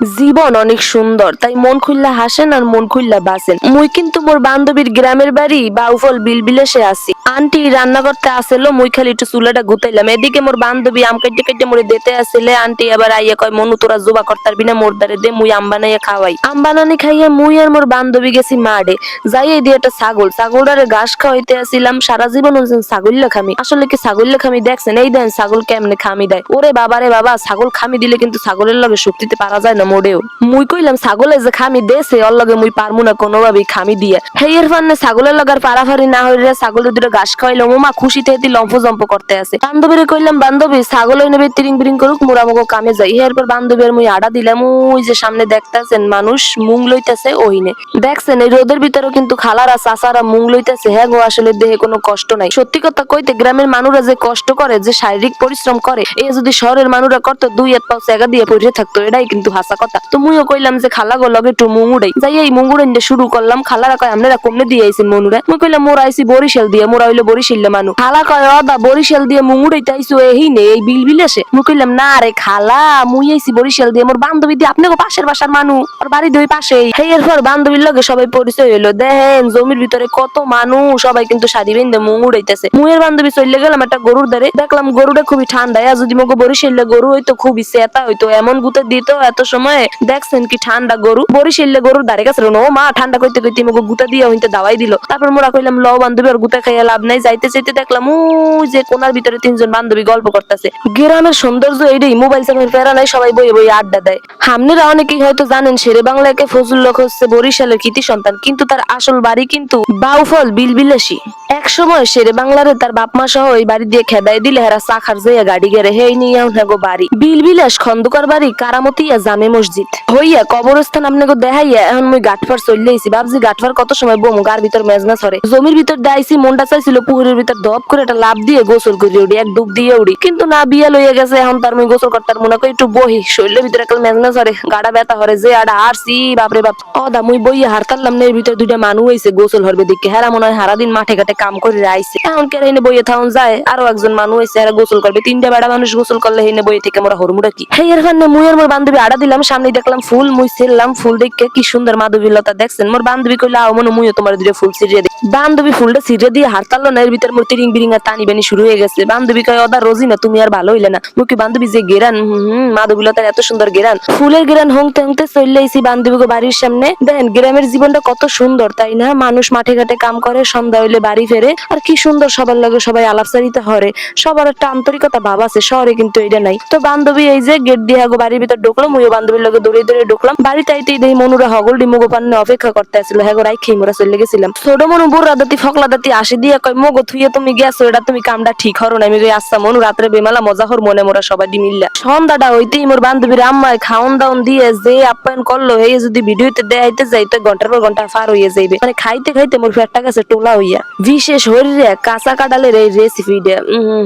জীবন অনেক সুন্দর, তাই মন খুললা হাসেন আর মন খুললা বাসেন মুই কিন্তু মোর বান্ধবীর গ্রামের বাড়ি বাউফল বিলবিলেসে আছি। আন্টি রান্না করতে আসলো, মুই খালি একটু চুলাটা গুতাইলাম। এদিকে মোর বান্ধবী আম কেটে কেটে মোরে দিতে আসলে, আন্টি আবার আইয়া কয়, মনু, তোরা জোবা করতার বিনা মোর দ্বারে দে, মুই আম বানাইয়া খাওয়াই। আম বানানি খাইয়া মুই আর মোর বান্ধবী গেছি মাঠে। যাই এই দিয়ে একটা ছাগল, ছাগলটারে ঘাস খাওয়াইতে আসিলাম, সারা জীবন হচ্ছেন ছাগল্লা খামি। আসলে কি ছাগল্লা খামি দেখছেন? এই দেন, ছাগল কেমনে খামি দেয়? ওরে বাবারে বাবা, ছাগল খামি দিলে কিন্তু ছাগলের লগে শক্তিতে পারা যায় না। মোড়েও। মুই কইলাম ছাগলে যে খামি দেছে, ওর লগে মুই পারমু না কোনোভাবেই খামি দিয়ে। হেয়ের ফান্নে ছাগলের লগার পারাফারি না হইলে ছাগলের দুটো ঘাস খাওয়াইলাম ওমা খুশিতে হেতি লম্ফ জম্প করতে আছে। বান্ধবীরে কইলাম, বান্ধবী, ছাগল নেবে তিরিং বিরিং করুক, মোরা মগো কামে যাই। এরপর বান্ধবী আর মুই আডা দিলাম, ওই যে সামনে দেখতাছেন মানুষ, মুং লইতাছে ওইনে। দেখছেন, এই রোদের ভিতরেও কিন্তু খালারা, চাচারা মুং লইতাছে হ্যাঁ গো, আসলে দেহে কোনো কষ্ট নাই। সত্যি কথা কইতে, গ্রামের মানুষরা যে কষ্ট করে, যে শারীরিক পরিশ্রম করে, এ যদি শহরের মানুষরা করতো, দুই এক পাও জায়গা দিয়ে পড়ে থাকতো, এটাই কিন্তু হাসা কথা। তো মুইও কইলাম যে খালা গো লগে একটু মুঙুড়াই যাই এই মুঙুড়াই শুরু করলাম, খালারা কয় আমরা কমনে দিয়ে আইছেন মনুরা? মুই কইলাম, মোরা আইছি বরিশাল দিয়ে, মোরা হইল বরিশাল মানুষ। খালা কয় অদা বরিশাল দিয়ে মুঙুড়াইতে আইছো এই নে, এই বিল বিল আসে? মুই কইলাম, না রে খালা, মুই আইছি বরিশাল দিয়ে, মোর বান্ধবী দিয়ে গো পাশের বাসার মানুষ আর বাড়ি দুই পাশেই। হেই এরপর বান্ধবীর লগে সবাই পরিচয় হইল। দেখেন, জমির ভিতরে কত মানুষ, সবাই কিন্তু শাড়ি বেঁধে মুং উড়াইতেছে মুয়ের বান্ধবী চলে গেলাম একটা গরুর দ্বারে দেখলাম গরুটা খুবই ঠান্ডা আর যদি মগো বরিশালে গরু হইতো, খুবই সেতা হইতো, এমন গুতে দিত, এত সময় দেখছেন কি ঠান্ডা গরু? বরিশালে গরুর দ্বারে গেছে ও মা, ঠান্ডা কইতে কইতে মগো গুতা দিয়ে হইতে দাওয়াই দিল। তারপর মোরা কইলাম ল বান্ধবী, আর গুতা খাইয়া লাভ নাই। যাইতে যাইতে দেখলাম ওই যে কোনার ভিতরে তিনজন বান্ধবী গল্প করতেছে। গ্রামের সৌন্দর্য এইটাই মোবাইল চাপের ফেরা নাই, সবাই বইয়ে বইয়ে আড্ডা দেয়। হামনেরা অনেকেই হয়তো জানেন, শেরে বাংলাকে ফজল লোক হচ্ছে বরিশালের কৃতি সন্তান, কিন্তু তার আসল বাড়ি কিন্তু বাউফল, বিলবিলাসী। এক সময় শেরে বাংলারে তার বাপ মা সহ ওই বাড়ি দিয়ে খেদাই দিলে হেরা চাখার যেয়ে গাড়ি গেরে হেই নিয়ে গো বাড়ি। বিলবিলাস খন্দকার বাড়ি কারামতিয়া জামে মসজিদ। হইয়া কবরস্থান আপনাকে দেখাইয়া এখন মুই গাঠফার চলে আইছি। ভাবছি গাঠফার কত সময় বমু, গার ভিতর মেজনা সরে। জমির ভিতর দাইছি মনটা চাইছিল পুকুরের ভিতর দপ করে একটা লাভ দিয়ে গোসল করি উড়ি এক ডুব দিয়ে উড়ি কিন্তু না, বিয়া লইয়া গেছে, এখন তার মুই গোসল করতার মনে করি একটু বহি। শরীরের ভিতরে একটা মেজনা সরে, গাড়া ব্যথা হরে, যে আড়া হারছি, বাপরে বাপ। অদা মুই বইয়া হারতারলাম না, এর ভিতরে দুইটা মানুষ হইছে গোসল হরবে দিকে। হেরা মনে হয় হারাদিন মাঠে ঘাটে কাম করে আইছে। এখন কে হেনে বইয়ে থাউন যায়, আরও একজন মানুষ হইছে, হেরা গোসল করবে। তিনটা বেড়া মানুষ গোসল করলে হেনে বইয়ে থেকে মোরা হরমুড়া কি? হেই এর ফান্নে মুই আর মোর বান্ধবী আড়া দিলাম সামনে দেখলাম ফুল মুই ছিললাম ফুল দেখে কি সুন্দর মাধবীলতা দেখছেন। মোর বান্ধবী কইলা, আও মনে, মুইও তোমার দুটো ফুল ছিড়িয়ে দিই। বান্ধবী ফুলটা ছিড়ে দিয়ে হারতালো না, এর ভিতর মোর তিরিং বিরিং আর টানি বেনি শুরু হয়ে গেছে। বান্ধবী কয়, অদা রোজি না, তুমি আর ভালো হইলে না। মুখে বান্ধবী যে গেরান, হুম মাধবীলতার এত সুন্দর গেরান। ফুলের গেরান হংতে হংতে চলে বান্ধবী গো বাড়ির সামনে। দেখেন, গ্রামের জীবনটা কত সুন্দর, তাই না? মানুষ মাঠে ঘাটে কাম করে, সন্ধ্যা হইলে বাড়ি ফেরে। আর কি সুন্দর, সবার লাগে সবাই আলাপচারিতা হরে। সবার একটা আন্তরিকতা ভাব আছে, শহরে কিন্তু এটা নাই। তো বান্ধবী এই যে গেট দিয়ে আগো বাড়ির ভিতর ঢুকলাম মুইও বান্ধবীর লগে দৌড়ে দৌড়ে ঢুকলাম। বাড়িতে আইতেই দেখি মনুরা হগল ডিমুগো পান্নে অপেক্ষা করতে আসছিল হ্যাঁ রাই খেয়ে মোরা চলে গেছিলাম। ছোট মনু, বুড়া দাতি, ফকলা দাতি আসি দিয়ে কয়, মগো, থুইয়ে তুমি গেছো, এটা তুমি কামটা ঠিক হরো না আমি কই আচ্ছা মনু, রাত্রে বেমালা মজা হর, মনে মোরা সবাই মিল্লা সন্ধ্যাটা হইতেই মোর বান্ধবীর আম্মায় খাওন দাওন দিয়ে যে আপ্যায়ন করল এই যদি ভিডিওতে দেখাইতে যাই, তো ঘণ্টার পর ঘণ্টা পার হইয়া যাইবে। মানে খাইতে খাইতে মোর পেটটা কাছে টোলা হইয়া। বিশেষ হরিয়া কাঁচা কাঁঠালের এই রেসিপিটা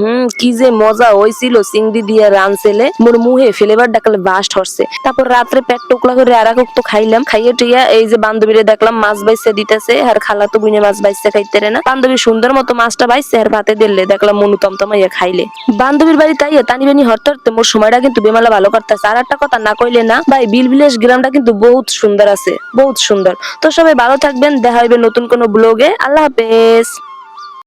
হম কি যে মজা হইছিল, চিংড়ি দিয়ে রানছেলে মোর মুহে ফ্লেভার ডাকলে বাস্ট হরছে। তারপর রাত্রে পেট টোকলা করে আর এক খাইলাম। খাইয়ে টিয়া এই যে বান্ধবীরে দেখলাম, মাছ বাইসে দিতেছে, আর খালা তো বুনে মাছ বাইসে খাইতে রে না। বান্ধবী সুন্দর মতো মাছটা বাইসে, আর ভাতে দিলে দেখলাম মনু তমতমাইয়া খাইলে। বান্ধবীর বাড়ি তাই টানি বানি হরতে মোর সময়টা কিন্তু বেমালা ভালো করতেছে। আর একটা কথা না কইলে না, ভাই বিল বিলেশ গ্রামটা কিন্তু বহুত সুন্দর আছে, বহুত সুন্দর। তো সবাই ভালো থাকবেন, দেখা হইবে নতুন কোনো ব্লগে। আল্লাহ হাফেজ।